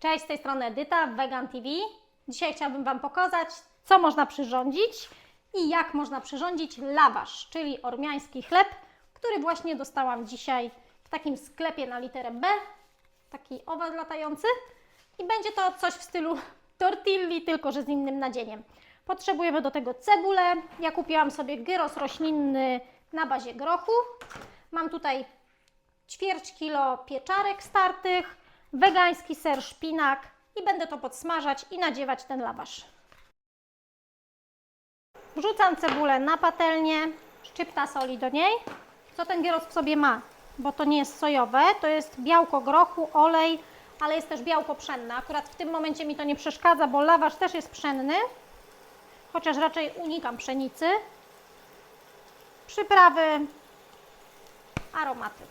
Cześć, z tej strony Edyta, Vegan TV. Dzisiaj chciałabym Wam pokazać, co można przyrządzić i jak można przyrządzić lawasz, czyli ormiański chleb, który właśnie dostałam dzisiaj w takim sklepie na literę B. Taki owal latający. I będzie to coś w stylu tortilli, tylko że z innym nadzieniem. Potrzebujemy do tego cebulę. Ja kupiłam sobie gyros roślinny na bazie grochu. Mam tutaj ćwierć kilo pieczarek startych, wegański ser szpinak i będę to podsmażać i nadziewać ten lawasz. Wrzucam cebulę na patelnię, szczypta soli do niej. Co ten gyros w sobie ma? Bo to nie jest sojowe, to jest białko grochu, olej, ale jest też białko pszenne. Akurat w tym momencie mi to nie przeszkadza, bo lawasz też jest pszenny, chociaż raczej unikam pszenicy. Przyprawy, aromaty.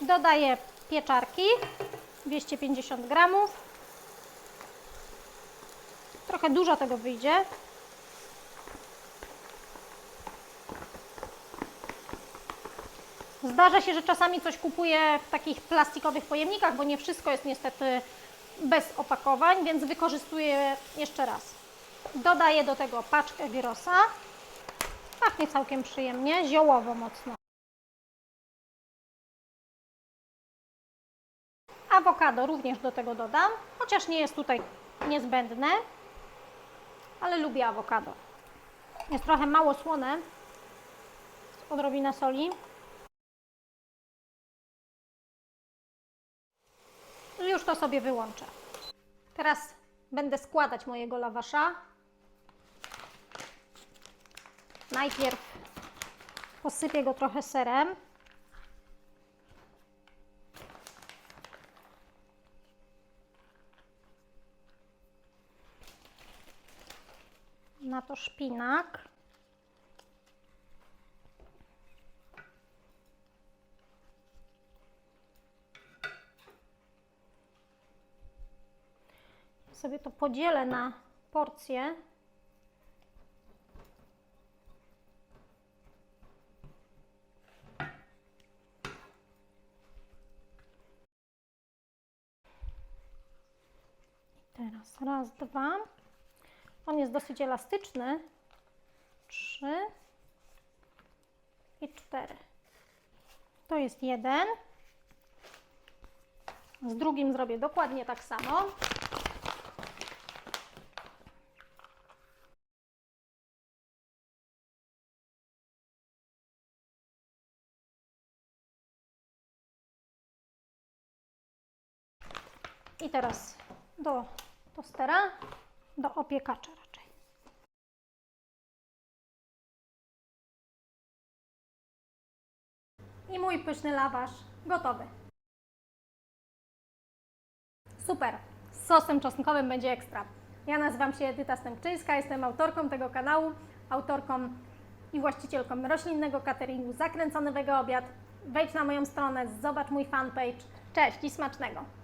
Dodaję pieczarki, 250 gramów. Trochę dużo tego wyjdzie. Zdarza się, że czasami coś kupuję w takich plastikowych pojemnikach, bo nie wszystko jest niestety bez opakowań, więc wykorzystuję jeszcze raz. Dodaję do tego paczkę gyrosa. Pachnie całkiem przyjemnie, ziołowo mocno. Awokado również do tego dodam, chociaż nie jest tutaj niezbędne, ale lubię awokado. Jest trochę mało słone, odrobina soli. I już to sobie wyłączę. Teraz będę składać mojego lawasza. Najpierw posypię go trochę serem. Na to szpinak. Sobie to podzielę na porcje. Teraz raz, dwa. On jest dosyć elastyczny. Trzy i cztery. To jest jeden. Z drugim zrobię dokładnie tak samo. I teraz do tostera, do opiekacza raczej. I mój pyszny lawasz gotowy. Super! Z sosem czosnkowym będzie ekstra. Ja nazywam się Edyta Stępczyńska, jestem autorką tego kanału, autorką i właścicielką roślinnego cateringu Zakręcony Obiad. Wejdź na moją stronę, zobacz mój fanpage. Cześć i smacznego!